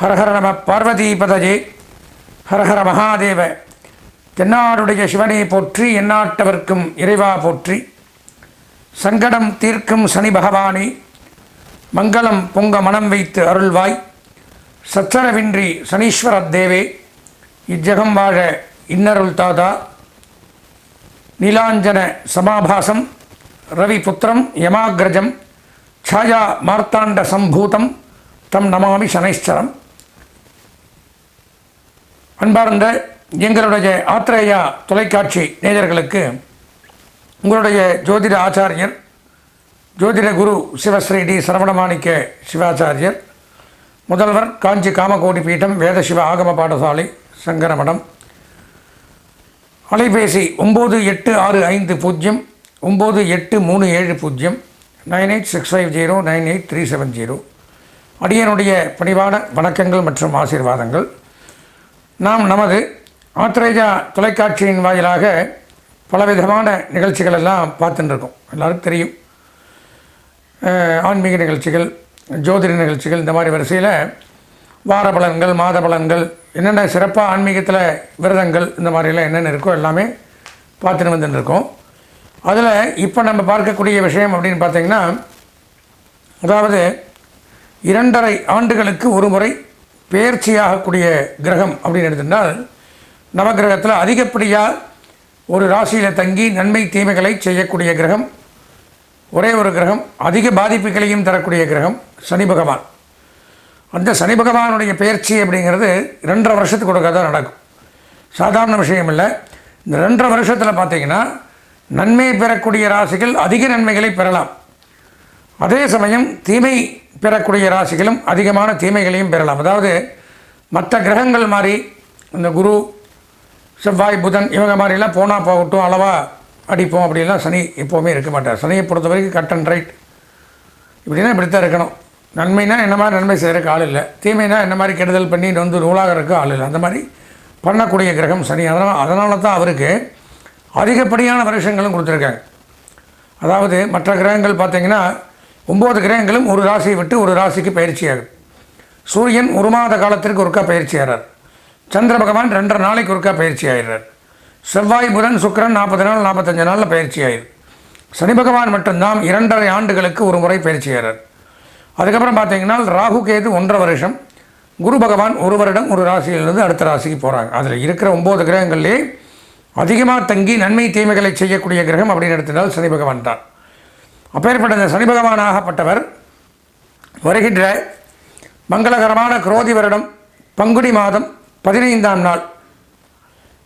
ஹரஹர நம பார்வதீபதஜே. ஹரஹர மகாதேவ. தென்னாடுடைய சிவனை போற்றி எந்நாட்டவர்க்கும் இறைவா போற்றி. சங்கடம் தீர்க்கும் சனி பகவானே மங்களம் பொங்க மனம் வைத்து அருள்வாய். சச்சரவின்றி சனீஸ்வர தேவே இஜ்ஜகம் வாழ இன்னருள் தாதா. நீலாஞ்சன சமாபாசம் ரவிபுத்திரம் யமாகிரஜம் ఛాయా மார்த்தாண்ட சம்பூதம் தம் நமாமி శనైశ్చరం அன்பார்ந்த எங்களுடைய ஆத்ரேயா தொலைக்காட்சி நேயர்களுக்கு உங்களுடைய ஜோதிட ஆச்சாரியர் ஜோதிட குரு சிவஸ்ரீ டி சரவணமாணிக்க சிவாச்சாரியர் முதல்வர் காஞ்சி காமகோடி பீட்டம் வேதசிவ ஆகம பாடசாலை சங்கரமடம் அலைபேசி ஒம்பது எட்டு ஆறு ஐந்து பூஜ்ஜியம் ஒம்பது எட்டு மூணு ஏழு பூஜ்ஜியம் nine eight six five zero nine eight three seven zero. அடியனுடைய பணிவான வணக்கங்கள் மற்றும் ஆசீர்வாதங்கள். நாம் நமது ஆத்ரேஜா தொலைக்காட்சியின் வாயிலாக பலவிதமான நிகழ்ச்சிகள் எல்லாம் பார்த்துட்டுருக்கோம். எல்லாருக்கும் தெரியும். ஆன்மீக நிகழ்ச்சிகள் ஜோதிட நிகழ்ச்சிகள் இந்த மாதிரி வரிசையில் வார பலன்கள் மாத பலன்கள் என்னென்ன சிறப்பாக ஆன்மீகத்தில் விரதங்கள் இந்த மாதிரிலாம் என்னென்ன இருக்கோ எல்லாமே பார்த்துட்டு வந்துட்டுருக்கோம். அதில் இப்போ நம்ம பார்க்கக்கூடிய விஷயம் அப்படின்னு பார்த்திங்கன்னா அதாவது இரண்டரை ஆண்டுகளுக்கு ஒரு முறை பெயர்ச்சியாகக்கூடிய கிரகம் அப்படின்னு எடுத்துட்டால் நவகிரகத்தில் அதிகப்படியாக ஒரு ராசியில் தங்கி நன்மை தீமைகளை செய்யக்கூடிய கிரகம் ஒரே ஒரு கிரகம் அதிக பாதிப்புகளையும் தரக்கூடிய கிரகம் சனி பகவான். அந்த சனி பகவானுடைய பெயர்ச்சி அப்படிங்கிறது ரெண்டரை வருஷத்துக்கு ஒருக்கா தான் நடக்கும். சாதாரண விஷயம் இல்லை. இந்த ரெண்டரை வருஷத்தில் பார்த்தீங்கன்னா நன்மை பெறக்கூடிய ராசிகள் அதிக நன்மைகளை பெறலாம். அதே சமயம் தீமை பெறக்கூடிய ராசிகளும் அதிகமான தீமைகளையும் பெறலாம். அதாவது மற்ற கிரகங்கள் மாதிரி இந்த குரு செவ்வாய் புதன் இவங்க மாதிரிலாம் போனால் போகட்டும் அளவாக அடிப்போம் அப்படிலாம் சனி எப்போவுமே இருக்க மாட்டார். சனியை பொறுத்த வரைக்கும் கட் அண்ட் ரைட் இப்படின்னா இப்படி தான் இருக்கணும். நன்மைனா என்ன மாதிரி நன்மை செய்கிறக்கு ஆள் இல்லை. தீமைனா என்ன மாதிரி கெடுதல் பண்ணி வந்து நூலாகிறதுக்கு ஆள் இல்லை. அந்த மாதிரி பண்ணக்கூடிய கிரகம் சனி. அதனால் அதனால தான் அவருக்கு அதிகப்படியான வருஷங்களும் கொடுத்துருக்காங்க. அதாவது மற்ற கிரகங்கள் பார்த்தீங்கன்னா ஒம்பது கிரகங்களும் ஒரு ராசியை விட்டு ஒரு ராசிக்கு பயிற்சியாகும் சூரியன் ஒரு மாத காலத்திற்கு ஒருக்கா பயிற்சி ஆகிறார். சந்திர பகவான் ரெண்டரை நாளைக்கு ஒருக்கா பயிற்சி ஆகிறார். செவ்வாய் புதன் சுக்கிரன் நாற்பது நாள் நாற்பத்தஞ்சு நாளில் பயிற்சி ஆயிரு சனி பகவான் மட்டும்தான் இரண்டரை ஆண்டுகளுக்கு ஒரு முறை பயிற்சி ஆகிறார். அதுக்கப்புறம் பார்த்தீங்கன்னா ராகு கேது ஒன்றரை வருஷம் குரு பகவான் ஒரு வருடம் ஒரு ராசியிலிருந்து அடுத்த ராசிக்கு போகிறாங்க அதில் இருக்கிற ஒம்பது கிரகங்கள்லேயே அதிகமாக தங்கி நன்மை தீமைகளை செய்யக்கூடிய கிரகம் அப்படின்னு எடுத்திருந்தால் சனி பகவான் தான். அப்பேற்பட்ட இந்த சனி பகவானாகப்பட்டவர் வருகின்ற மங்களகரமான குரோதி வருடம் பங்குனி மாதம் பதினைந்தாம் நாள்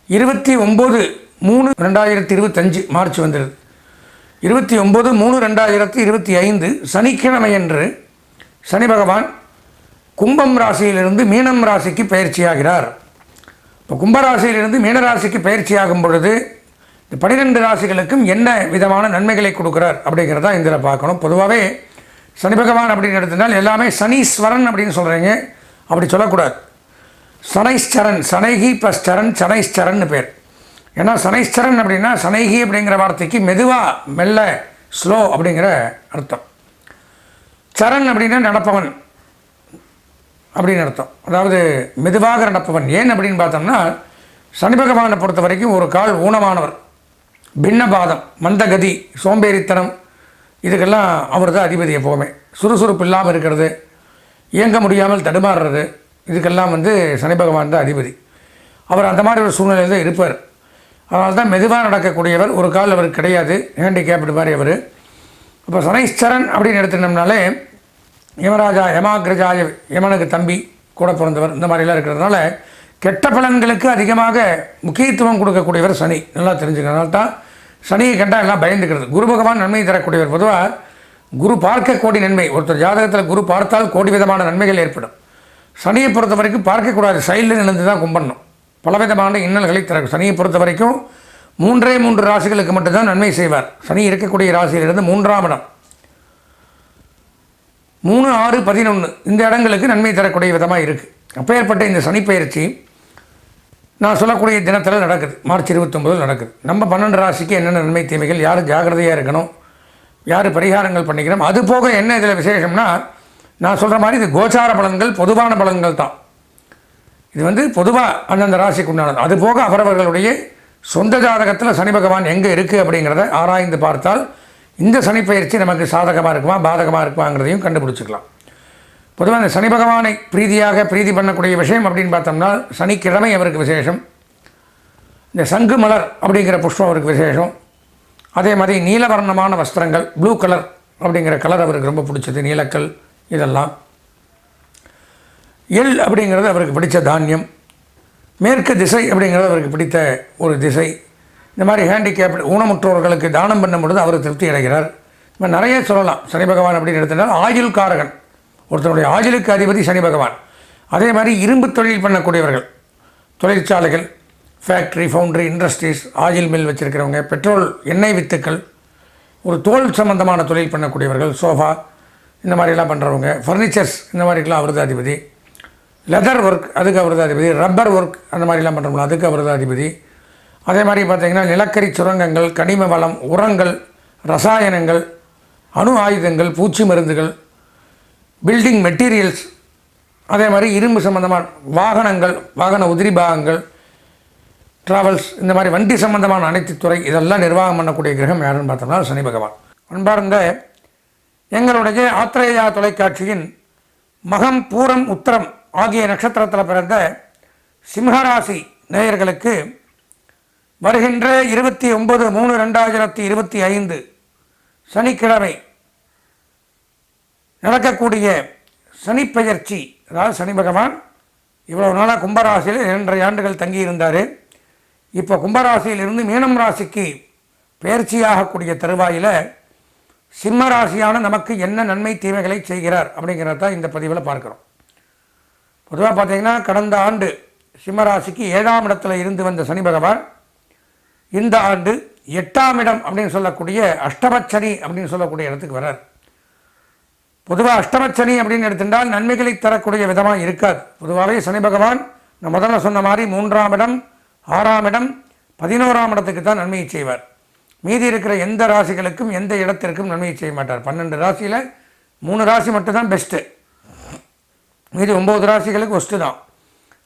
இருபத்தி ஒம்பது மூணு ரெண்டாயிரத்தி இருபத்தஞ்சு மார்ச் வந்தது இருபத்தி ஒம்பது மூணு ரெண்டாயிரத்தி இருபத்தி ஐந்து சனிக்கிழமையன்று சனி பகவான் கும்பம் ராசியிலிருந்து மீனம் ராசிக்கு பயிற்சியாகிறார். இப்போ கும்பராசியிலிருந்து மீனராசிக்கு பயிற்சியாகும் பொழுது இந்த பனிரெண்டு ராசிகளுக்கும் என்ன விதமான நன்மைகளை கொடுக்குறார் அப்படிங்கிறத இதில் பார்க்கணும். பொதுவாகவே சனி பகவான் அப்படின்னு எடுத்தினால் எல்லாமே சனீஸ்வரன் அப்படின்னு சொல்கிறீங்க அப்படி சொல்லக்கூடாது. சனைஸ்வரன் சனைகி ப்ளஸ் சரண் சனைஸ்வரன் பேர். ஏன்னா சனைஸ்வரன் அப்படின்னா சனைகி அப்படிங்கிற வார்த்தைக்கு மெதுவாக மெல்ல ஸ்லோ அப்படிங்கிற அர்த்தம். சரண் அப்படின்னா நடப்பவன் அப்படின்னு அர்த்தம். அதாவது மெதுவாக நடப்பவன். ஏன் அப்படின்னு பார்த்தோம்னா சனி பகவானை பொறுத்த வரைக்கும் ஒரு கால் ஊனமானவர். பின்னபாதம் மந்தகதி சோம்பேறித்தனம் இதுக்கெல்லாம் அவர் தான் அதிபதி எப்போவுமே. சுறுசுறுப்பு இல்லாமல் இருக்கிறது இயங்க முடியாமல் தடுமாறுறது இதுக்கெல்லாம் வந்து சனி பகவான் தான் அதிபதி. அவர் அந்த மாதிரி ஒரு சூழ்நிலையில் தான் இருப்பார். அதனால தான் மெதுவாக நடக்கக்கூடியவர் ஒரு கால் அவர் கிடையாது ஹேண்டிகேப்டு மாதிரி அவர். அப்போ சனைஸ்வரன் அப்படின்னு எடுத்துட்டோம்னாலே யமராஜா யமாகிரஜாய யமனுக்கு தம்பி கூட பிறந்தவர் இந்த மாதிரிலாம் இருக்கிறதுனால கெட்ட பலன்களுக்கு அதிகமாக முக்கியத்துவம் கொடுக்கக்கூடியவர் சனி நல்லா தெரிஞ்சுக்கிறதுனால தான் சனியை கண்டால் எல்லாம் பயந்துக்கிறது. குரு பகவான் நன்மை தரக்கூடியவர். பொதுவாக குரு பார்க்க கோடி நன்மை. ஒருத்தர் ஜாதகத்தில் குரு பார்த்தால் கோடி விதமான நன்மைகள் ஏற்படும். சனியை பொறுத்த வரைக்கும் பார்க்கக்கூடாது. சைடில் நின்று தான் கும்பிடணும். பலவிதமான இன்னல்களை தர சனியை பொறுத்த வரைக்கும் மூன்றே மூன்று ராசிகளுக்கு மட்டும்தான் நன்மை செய்வார். சனி இருக்கக்கூடிய ராசியிலிருந்து மூன்றாம் இடம். மூணு ஆறு பதினொன்று இந்த இடங்களுக்கு நன்மை தரக்கூடிய விதமாக இருக்குது அப்பேற்பட்ட இந்த சனி பயிற்சி நான் சொல்லக்கூடிய தினத்தில் நடக்குது. மார்ச் இருபத்தொம்பதில் நடக்குது. நம்ம பன்னெண்டு ராசிக்கு என்னென்ன நன்மை தீமைகள் யார் ஜாகிரதையாக இருக்கணும் யார் பரிகாரங்கள் பண்ணிக்கிறோம் அது போக என்ன இதில் விசேஷம்னா நான் சொல்கிற மாதிரி இது கோச்சார பலன்கள் பொதுவான பலன்கள் தான். இது வந்து பொதுவாக அந்தந்த ராசிக்கு உண்டானது. அது போக அவரவர்களுடைய சொந்த ஜாதகத்தில் சனி பகவான் எங்கே இருக்குது அப்படிங்கிறத ஆராய்ந்து பார்த்தால் இந்த சனிப்பயிற்சி நமக்கு சாதகமாக இருக்குமா பாதகமாக இருக்குமாங்கிறதையும் கண்டுபிடிச்சிக்கலாம். பொதுவாக இந்த சனி பகவானை பிரீதியாக பிரீதி பண்ணக்கூடிய விஷயம் அப்படின்னு பார்த்தோம்னா சனிக்கிழமை அவருக்கு விசேஷம். இந்த சங்கு மலர் அப்படிங்கிற புஷ்பம் அவருக்கு விசேஷம். அதே மாதிரி நீலவர்ணமான வஸ்திரங்கள் ப்ளூ கலர் அப்படிங்கிற கலர் அவருக்கு ரொம்ப பிடிச்சது நீலக்கல் இதெல்லாம். எள் அப்படிங்கிறது அவருக்கு பிடித்த தானியம். மேற்கு திசை அப்படிங்கிறது அவருக்கு பிடித்த ஒரு திசை. இந்த மாதிரி ஹேண்டிகேப் ஊனமுற்றோர்களுக்கு தானம் பண்ணும் பொழுது அவர் திருப்தி அடைகிறார். இந்த மாதிரி நிறைய சொல்லலாம். சனி பகவான் அப்படின்னு எடுத்துட்டால் ஆயுள் காரகன் ஒருத்தருடைய ஆயுளுக்கு அதிபதி சனி பகவான். அதே மாதிரி இரும்பு தொழில் பண்ணக்கூடியவர்கள் தொழிற்சாலைகள் factory foundry industries oil mill வச்சுருக்கிறவங்க petrol எண்ணெய் வித்துக்கள் ஒரு தோல் சம்பந்தமான தொழில் பண்ணக்கூடியவர்கள் சோஃபா இந்த மாதிரிலாம் பண்ணுறவங்க ஃபர்னிச்சர்ஸ் இந்த மாதிரிக்கெலாம் அவரது அதிபதி லெதர் ஒர்க் அதுக்கு அவரது அதிபதி ரப்பர் ஒர்க் அந்த மாதிரிலாம் பண்ணுறோம்ல அதுக்கு அவரது அதிபதி அதே மாதிரி பார்த்திங்கன்னா நிலக்கரி சுரங்கங்கள் கனிம வளம் உரங்கள் ரசாயனங்கள் அணு ஆயுதங்கள் பூச்சி மருந்துகள் பில்டிங் மெட்டீரியல்ஸ் அதே மாதிரி இரும்பு சம்பந்தமான வாகனங்கள் வாகன உதிரி பாகங்கள் ட்ராவல்ஸ் இந்த மாதிரி வண்டி சம்பந்தமான அனைத்து துறை இதெல்லாம் நிர்வாகம் பண்ணக்கூடிய கிரகம் யாருன்னு பார்த்தோம்னா சனி பகவான். அன்பார்ந்த எங்களுடைய ஆத்திரேயா தொலைக்காட்சியின் மகம் பூரம் உத்தரம் ஆகிய நட்சத்திரத்தில் பிறந்த சிம்ஹராசி நேயர்களுக்கு வருகின்ற இருபத்தி ஒன்பது மூணு ரெண்டாயிரத்தி இருபத்தி ஐந்து சனிக்கிழமை நடக்கக்கூடிய சனிப்பெயர்ச்சி அதாவது சனி பகவான் இவ்வளோ நாளாக கும்பராசியில் இரண்டரை ஆண்டுகள் தங்கியிருந்தார். இப்போ கும்பராசியிலிருந்து மீனம் ராசிக்கு பெயர்ச்சியாகக்கூடிய தருவாயில் சிம்ம ராசியான நமக்கு என்ன நன்மை தீமைகளை செய்கிறார் அப்படிங்கிறத தான் இந்த பதிவில் பார்க்குறோம். பொதுவாக பார்த்தீங்கன்னா கடந்த ஆண்டு சிம்ம ராசிக்கு ஏழாம் இடத்துல இருந்து வந்த சனி பகவான் இந்த ஆண்டு எட்டாம் இடம் அப்படின்னு சொல்லக்கூடிய அஷ்டமச்சனி அப்படின்னு சொல்லக்கூடிய இடத்துக்கு வரார் பொதுவாக அஷ்டமச்சனி அப்படின்னு எடுத்துட்டால் நன்மைகளை தரக்கூடிய விதமாக இருக்காது. பொதுவாகவே சனி பகவான் நான் முதல்ல சொன்ன மாதிரி மூன்றாம் இடம் ஆறாம் இடம் பதினோராம் இடத்துக்கு தான் நன்மையை செய்வார். மீதி இருக்கிற எந்த ராசிகளுக்கும் எந்த இடத்திற்கும் நன்மையை செய்ய மாட்டார். பன்னெண்டு ராசியில் மூணு ராசி மட்டும்தான் பெஸ்ட்டு மீதி ஒம்பது ராசிகளுக்கு ஒஸ்ட்டு தான்.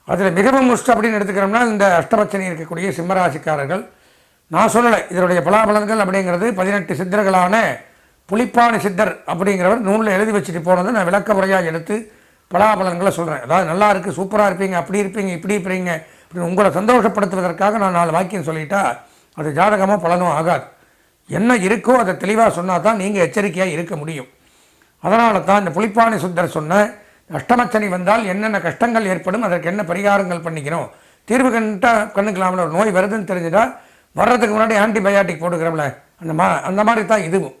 அதில் மிகவும் ஒஸ்ட் அப்படின்னு எடுத்துக்கிறோம்னா இந்த அஷ்டமச்சனி இருக்கக்கூடிய சிம்மராசிக்காரர்கள் நான் சொல்லலை இதனுடைய பலாபலன்கள் அப்படிங்கிறது பதினெட்டு சித்திரங்களான புலிப்பாணி சித்தர் அப்படிங்கிறவர் நூலில் எழுதி வச்சுட்டு போனதை நான் விளக்க முறையாக எடுத்து பலாபலன்களை சொல்கிறேன் அதாவது நல்லா இருக்குது சூப்பராக இருப்பீங்க அப்படி இருப்பீங்க இப்படி இருப்பீங்க இப்படி உங்களை சந்தோஷப்படுத்துவதற்காக நான் நாலு வாக்கியம் சொல்லிட்டா அது ஜாதகமாக பலனோ ஆகாது. என்ன இருக்கோ அதை தெளிவாக சொன்னால் தான் நீங்கள் எச்சரிக்கையாக இருக்க முடியும். அதனால தான் இந்த புலிப்பாணி சுந்தர் சொன்ன அஷ்டமச்சனி வந்தால் என்னென்ன கஷ்டங்கள் ஏற்படும் அதற்கு என்ன பரிகாரங்கள் பண்ணிக்கணும் தீர்வு கண்டா கண்ணுக்கலாமல் ஒரு நோய் வருதுன்னு தெரிஞ்சுட்டா வர்றதுக்கு முன்னாடி ஆன்டிபயாட்டிக் போட்டுக்கிறோம்ல. அந்த மா அந்த மாதிரி தான் இதுவும்.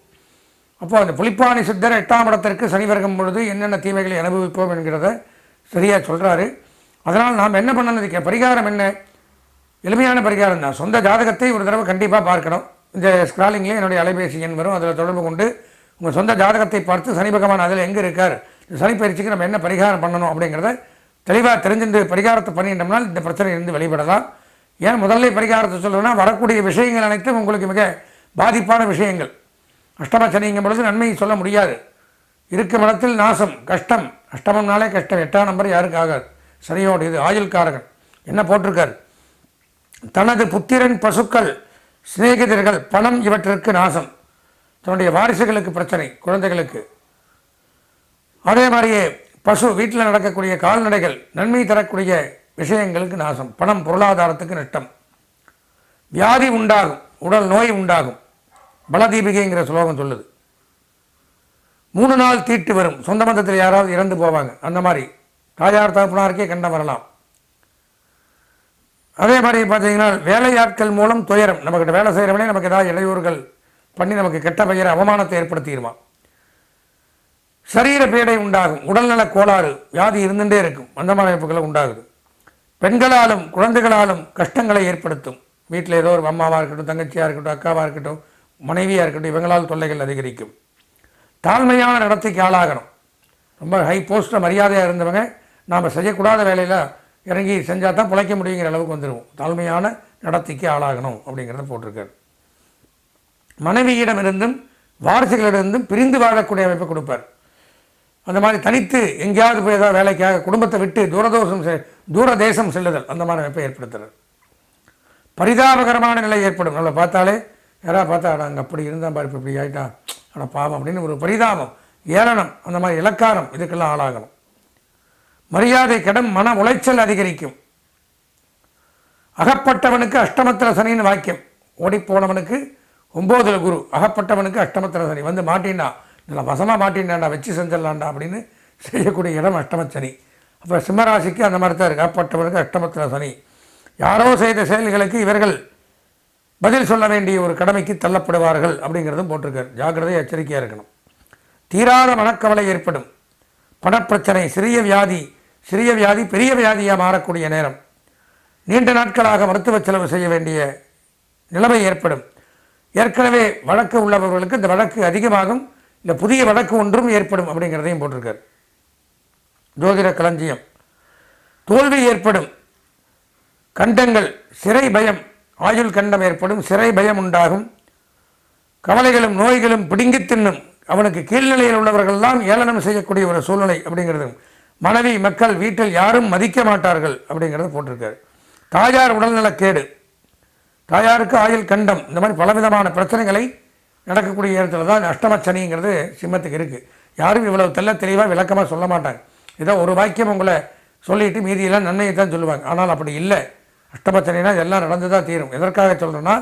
அப்போ அந்த புலிப்பாணி சித்தர் எட்டாம் இடத்திற்கு சனி வர்க்கம் பொழுது என்னென்ன தீமைகளை அனுபவிப்போம் என்கிறத சரியாக சொல்கிறாரு அதனால் நாம் என்ன பண்ணணும் இதுக்கு பரிகாரம் என்ன? எளிமையான பரிகாரம் தான். சொந்த ஜாதகத்தை ஒரு தடவை கண்டிப்பாக பார்க்கணும். இந்த ஸ்க்ராலிங்லேயே என்னுடைய அலைபேசி எண் வரும். அதில் தொடர்பு கொண்டு உங்கள் சொந்த ஜாதகத்தை பார்த்து சனி பகவான் அதில் எங்கே இருக்கார் இந்த சனி பயிற்சிக்கு நம்ம என்ன பரிகாரம் பண்ணணும் அப்படிங்கிறத தெளிவாக தெரிஞ்சுட்டு பரிகாரத்தை பண்ணிட்டோம்னால் இந்த பிரச்சனையிலிருந்து வெளிப்படலாம். ஏன் முதல்ல பரிகாரத்தை சொல்லணும்னா வரக்கூடிய விஷயங்கள் அனைத்தும் உங்களுக்கு மிக பாதிப்பான விஷயங்கள். அஷ்டம சனிங்கும் பொழுது நன்மையை சொல்ல முடியாது. இருக்கும் இடத்தில் நாசம் கஷ்டம். அஷ்டமம்னாலே கஷ்டம். எட்டாம் நம்பர் யாருக்கு ஆகாது? சனியோடு இது ஆயுள் காரகன் என்ன போட்டிருக்கார்? தனது புத்திரன் பசுக்கள் சிநேகிதர்கள் பணம் இவற்றிற்கு நாசம். தன்னுடைய வாரிசுகளுக்கு பிரச்சனை குழந்தைகளுக்கு. அதே மாதிரியே பசு வீட்டில் நடக்கக்கூடிய கால்நடைகள் நன்மை தரக்கூடிய விஷயங்களுக்கு நாசம். பணம் பொருளாதாரத்துக்கு நஷ்டம். வியாதி உண்டாகும் உடல் நோய் உண்டாகும். பலதீபிகைங்கிற ஸ்லோகம் சொல்லுது. மூணு நாள் தீட்டு வரும். சொந்த பந்தத்தில் யாராவது இறந்து போவாங்க. அந்த மாதிரி. தாயார் தகப்பனாருக்கே கண்டம் வரலாம். அதே மாதிரி பார்த்தீங்கன்னா வேலையாட்கள் மூலம் துயரம். நம்மக்கிட்ட வேலை செய்கிறவனே நமக்கு ஏதாவது இடையூறுகள் பண்ணி நமக்கு கெட்ட பெயர் அவமானத்தை ஏற்படுத்திடுவான். சரீர பேடை உண்டாகும். உடல்நல கோளாறு வியாதி இருந்துகிட்டே இருக்கும். அந்த மாதிரி அமைப்புகளை உண்டாகுது. பெண்களாலும் குழந்தைகளாலும் கஷ்டங்களை ஏற்படுத்தும். வீட்டில் ஏதோ ஒரு அம்மாவாக இருக்கட்டும் தங்கச்சியாக இருக்கட்டும் அக்காவாக இருக்கட்டும் மனைவியாக இருக்கட்டும் இவங்களால் தொல்லைகள் அதிகரிக்கும். தாழ்மையான நடத்தைக்கு ஆளாகணும். ரொம்ப ஹை போஸ்ட்டில் மரியாதையாக இருந்தவங்க நாம் செய்யக்கூடாத வேலையில் இறங்கி செஞ்சால் தான் பிழைக்க முடியுங்கிற அளவுக்கு வந்துடுவோம் தாழ்மையான நடத்தைக்கு ஆளாகணும் அப்படிங்கிறத போட்டிருக்காரு. மனைவியிடமிருந்தும் வாரிசுகளிடமிருந்தும் பிரிந்து வாழக்கூடிய அமைப்பை கொடுப்பார். அந்த மாதிரி தனித்து எங்கேயாவது போய் ஏதாவது வேலைக்காக குடும்பத்தை விட்டு தூரதோஷம் செ தூர தேசம் செல்லுதல் அந்த மாதிரி அமைப்பை ஏற்படுத்துறது. பரிதாபகரமான நிலை ஏற்படும். நம்மளை பார்த்தாலே யாராவது பார்த்தா அட அங்கே அப்படி இருந்தால் பாரு இப்படி ஆகிட்டான் ஆனால் பாவம் அப்படின்னு ஒரு பரிதாபம் ஏளனம் அந்த மாதிரி இலக்காரம் இதுக்கெல்லாம் ஆளாகணும். மரியாதை கடன் மன உளைச்சல் அதிகரிக்கும். அகப்பட்டவனுக்கு அஷ்டமத்திர சனின்னு வாக்கியம். ஓடிப்போனவனுக்கு ஒம்போதில் குரு அகப்பட்டவனுக்கு அஷ்டமத்திர சனி. வந்து மாட்டினா நல்லா வசமாக மாட்டினாண்டா வச்சு செஞ்சிடலாண்டா அப்படின்னு செய்யக்கூடிய இடம் அஷ்டமச்சனி அப்புறம் சிம்மராசிக்கு அந்த மாதிரி தான் இருக்குது அகப்பட்டவனுக்கு அஷ்டமத்திர சனி. யாரோ செய்த செயல்களுக்கு இவர்கள் பதில் சொல்ல வேண்டிய ஒரு கடமைக்கு தள்ளப்படுவார்கள் அப்படிங்கிறதும் போட்டிருக்கார். ஜாக்கிரதை எச்சரிக்கையாக இருக்கணும். தீராத மனக்கவலை ஏற்படும். பணப்பிரச்சனை சிறிய வியாதி சிறிய வியாதி பெரிய வியாதியாக மாறக்கூடிய நேரம். நீண்ட நாட்களாக மருத்துவ செலவு செய்ய வேண்டிய நிலைமை ஏற்படும். ஏற்கனவே வழக்கு உள்ளவர்களுக்கு இந்த வழக்கு அதிகமாகும். இந்த புதிய வழக்கு ஒன்றும் ஏற்படும் அப்படிங்கிறதையும் போட்டிருக்கார். ஜோதிட களஞ்சியம். தோல்வி ஏற்படும். கண்டங்கள் சிறை பயம் ஆயுள் கண்டம் ஏற்படும் சிறை பயம் உண்டாகும். கவலைகளும் நோய்களும் பிடுங்கி தின்னும். அவனுக்கு கீழ்நிலையில் உள்ளவர்கள்லாம் ஏளனம் செய்யக்கூடிய ஒரு சூழ்நிலை அப்படிங்கிறது. மனைவி மக்கள் வீட்டில் யாரும் மதிக்க மாட்டார்கள் அப்படிங்கிறத போட்டிருக்காரு. தாயார் உடல்நலக்கேடு. தாயாருக்கு ஆயுள் கண்டம். இந்த மாதிரி பலவிதமான பிரச்சனைகளை நடக்கக்கூடிய இடத்துல தான் அஷ்டமச்சனிங்கிறது சிம்மத்துக்கு இருக்குது யாரும் இவ்வளவு தெல்ல தெளிவாக விளக்கமாக சொல்ல மாட்டாங்க. ஏதோ ஒரு வாக்கியம் உங்களை சொல்லிட்டு மீதியெல்லாம் நன்மையை தான் சொல்லுவாங்க. ஆனால் அப்படி இல்லை. அஷ்டமச்சனினா இதெல்லாம் நடந்து தான் தீரும். எதற்காக சொல்கிறோன்னா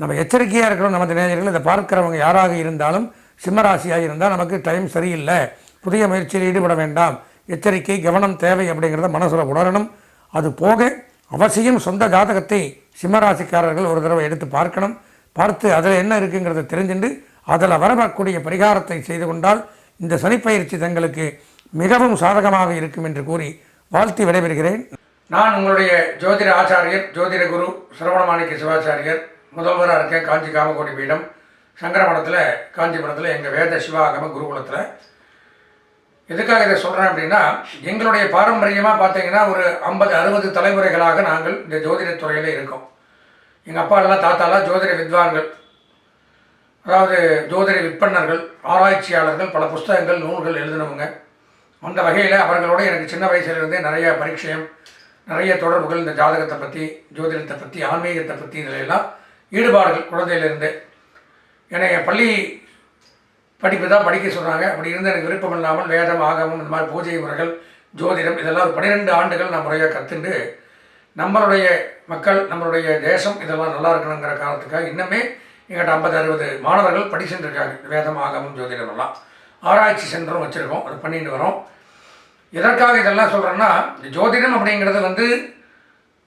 நம்ம எச்சரிக்கையாக இருக்கிறோம் நமது நேயர்கள். இதை பார்க்குறவங்க யாராக இருந்தாலும் சிம்மராசியாக இருந்தால் நமக்கு டைம் சரியில்லை. புதிய முயற்சியில் ஈடுபட வேண்டாம். எச்சரிக்கை கவனம் தேவை அப்படிங்கிறத மனசில் உணரணும். அது போக அவசியம் சொந்த ஜாதகத்தை சிம்மராசிக்காரர்கள் ஒரு தடவை எடுத்து பார்க்கணும். பார்த்து அதில் என்ன இருக்குங்கிறத தெரிஞ்சுண்டு அதில் வரக்கூடிய பரிகாரத்தை செய்து கொண்டால் இந்த சனிப்பயிற்சி தங்களுக்கு மிகவும் சாதகமாக இருக்கும் என்று கூறி வாழ்த்தி விடைபெறுகிறேன். நான் உங்களுடைய ஜோதிட ஆச்சாரியர் ஜோதிட குரு சரவணமாணிக்க சிவாச்சாரியர் முதல்வராக இருக்கேன் காஞ்சி காமகோடி பீடம். சங்கரமடத்தில் காஞ்சிபுரத்தில் எங்கள் வேத சிவாகம குருகுலத்தில். எதுக்காக இதை சொல்கிறேன் அப்படின்னா எங்களுடைய பாரம்பரியமாக பார்த்தீங்கன்னா ஒரு ஐம்பது அறுபது தலைமுறைகளாக நாங்கள் இந்த ஜோதிட துறையில் இருக்கோம். எங்கள் அப்பாலாம் தாத்தாலாம் ஜோதிட வித்வான்கள். அதாவது ஜோதிட விற்பனர்கள் ஆராய்ச்சியாளர்கள் பல புஸ்தகங்கள் நூல்கள் எழுதினவங்க. அந்த வகையில் அவர்களோட எனக்கு சின்ன வயசுலேருந்தே நிறைய பரீட்சையும் நிறைய தொடர்புகள் இந்த ஜாதகத்தை பற்றி ஜோதிடத்தை பற்றி ஆன்மீகத்தை பற்றி இதிலெல்லாம் ஈடுபாடுகள் குழந்தையிலேருந்து. என்னை பள்ளி படிப்பு தான் படிக்க சொன்னாங்க. அப்படி இருந்து எனக்கு விருப்பம் இல்லாமல் வேதம் ஆகமம் இந்த மாதிரி பூஜை முறைகள் ஜோதிடம் இதெல்லாம் ஒரு பன்னிரெண்டு ஆண்டுகள் நான் முறையாக கற்றுண்டு நம்மளுடைய மக்கள் நம்மளுடைய தேசம் இதெல்லாம் நல்லா இருக்கணுங்கிற காரணத்துக்காக இன்னுமே எங்கிட்ட ஐம்பது அறுபது மாணவர்கள் படி சென்றிருக்காங்க வேதம் ஆகமம் ஜோதிடம் எல்லாம் ஆராய்ச்சி சென்டரும் வச்சுருக்கோம். அது பண்ணிட்டு வரோம். எதற்காக இதெல்லாம் சொல்கிறேன்னா ஜோதிடம் அப்படிங்கிறது வந்து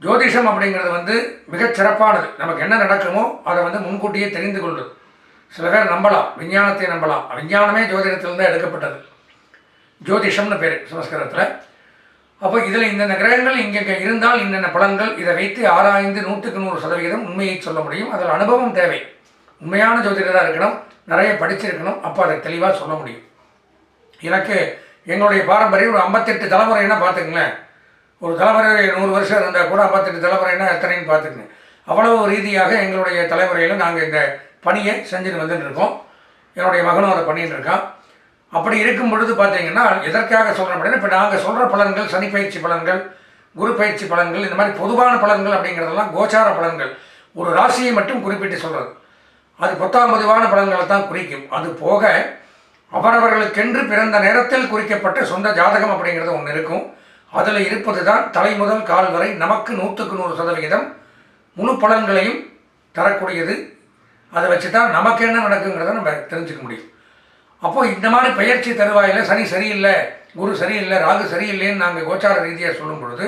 ஜோதிஷம் அப்படிங்கிறது வந்து மிகச் சிறப்பானது. நமக்கு என்ன நடக்குமோ அதை வந்து முன்கூட்டியே தெரிந்து கொள்ளும். சில பேர் நம்பலாம் விஞ்ஞானத்தை நம்பலாம். விஞ்ஞானமே ஜோதிடத்திலிருந்து எடுக்கப்பட்டது. ஜோதிஷம்னு பேர் சமஸ்கிருதத்தில். அப்போ இதில் இந்தந்த கிரகங்கள் இங்கே இருந்தால் இன்னென்ன பலன்கள்? இதை வைத்து ஆராய்ந்து நூற்றுக்கு நூறு சதவீதம் உண்மையை சொல்ல முடியும். அதில் அனுபவம் தேவை. உண்மையான ஜோதிடராக இருக்கணும். நிறைய படிச்சிருக்கணும். அப்போ அதை தெளிவாக சொல்ல முடியும். எனக்கு எங்களுடைய பாரம்பரியம் ஒரு ஐம்பத்தெட்டு தலைமுறைன்னா பார்த்துக்கங்களேன். ஒரு தலைமுறை நூறு வருஷம் இருந்தால் கூட ஐம்பத்தெட்டு தலைமுறைனா எத்தனைன்னு பார்த்துக்கங்க. அவ்வளவு ரீதியாக எங்களுடைய தலைமுறையில் நாங்கள் இந்த பணியை செஞ்சுட்டு வந்துட்டு இருக்கோம் என்னுடைய மகனும் அதை பண்ணிட்டு இருக்கான் அப்படி இருக்கும் பொழுது பார்த்தீங்கன்னா எதற்காக சொல்கிறேன் அப்படின்னா இப்போ நாங்கள் சொல்கிற பலன்கள் சனி பயிற்சி பலன்கள் குரு பயிற்சி பலன்கள் இந்த மாதிரி பொதுவான பலன்கள் அப்படிங்கிறதெல்லாம் கோச்சார பலன்கள். ஒரு ராசியை மட்டும் குறிப்பிட்டு சொல்கிறது அது பத்தாம் பதிவான பலன்களை தான் குறிக்கும். அது போக அவரவர்களுக்கென்று பிறந்த நேரத்தில் குறிக்கப்பட்ட சொந்த ஜாதகம் அப்படிங்கிறது ஒன்று இருக்கும். அதில் இருப்பது தான் தலை முதல் கால் வரை நமக்கு நூற்றுக்கு நூறு சதவிகிதம் முழு பலன்களையும் தரக்கூடியது. அதை வச்சு தான் நமக்கு என்ன நடக்குங்கிறத நம்ம தெரிஞ்சுக்க முடியும். அப்போது இந்த மாதிரி பயிற்சி தருவாயில் சனி சரியில்லை குரு சரியில்லை ராகு சரியில்லைன்னு நாங்கள் கோச்சார ரீதியாக சொல்லும் பொழுது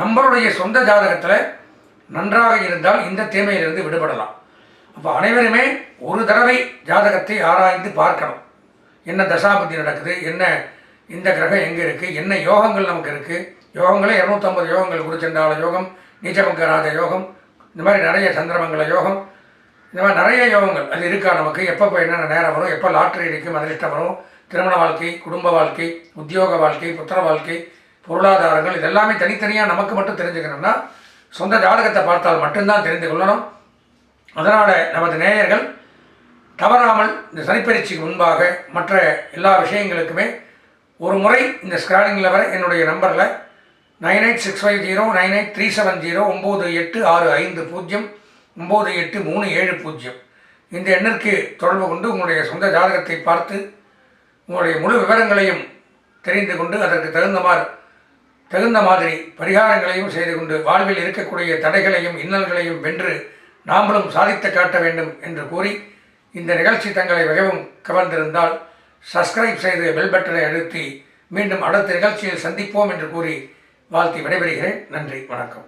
நம்மளுடைய சொந்த ஜாதகத்தில் நன்றாக இருந்தால் இந்த தீமையிலிருந்து விடுபடலாம். அப்போ அனைவருமே ஒரு தடவை ஜாதகத்தை ஆராய்ந்து பார்க்கணும். என்ன தசாபதி நடக்குது? என்ன இந்த கிரகம் எங்கே இருக்குது என்ன யோகங்கள் நமக்கு இருக்குது யோகங்களே இரநூத்தம்பது யோகங்கள் குருச்சண்டால யோகம் நீச்சமங்கராஜ யோகம் இந்த மாதிரி நிறைய சந்திரமங்கல யோகம் இந்த மாதிரி நிறைய யோகங்கள். அது இருக்கா நமக்கு? எப்பப்போ என்னென்ன நேரம் வரும்? எப்போ லாட்ரி அடிக்கும்? அதிர்ஷ்டம் வரும். திருமண வாழ்க்கை குடும்ப வாழ்க்கை உத்தியோக வாழ்க்கை புத்திர வாழ்க்கை பொருளாதாரங்கள் இதெல்லாமே தனித்தனியாக நமக்கு மட்டும் தெரிஞ்சுக்கணும்னா சொந்த ஜாதகத்தை பார்த்தால் மட்டும்தான் தெரிந்து கொள்ளணும். அதனால் நமது நேயர்கள் தவறாமல் இந்த சனிப்பயிற்சிக்கு முன்பாக மற்ற எல்லா விஷயங்களுக்குமே ஒரு முறை இந்த ஸ்க்ராலிங்கில் வர என்னுடைய நம்பரில் nine eight six five zero nine eight three seven zero ஒம்பது எட்டு ஆறு ஐந்து பூஜ்ஜியம் ஒம்பது எட்டு மூணு ஏழு பூஜ்ஜியம். இந்த எண்ணிற்கு தொடர்பு கொண்டு உங்களுடைய சொந்த ஜாதகத்தை பார்த்து உங்களுடைய முழு விவரங்களையும் தெரிந்து கொண்டு அதற்கு தகுந்தமாறு தகுந்த மாதிரி பரிகாரங்களையும் செய்து கொண்டு வாழ்வில் இருக்கக்கூடிய தடைகளையும் இன்னல்களையும் வென்று நாமளும் சாதித்து காட்ட வேண்டும் என்று கூறி இந்த நிகழ்ச்சி தங்களை மிகவும் கவர்ந்திருந்தால் சப்ஸ்கிரைப் செய்து பெல் பட்டனை அழுத்தி மீண்டும் அடுத்த நிகழ்ச்சியில் சந்திப்போம் என்று கூறி வாழ்த்தி விடைபெறுகிறேன். நன்றி வணக்கம்.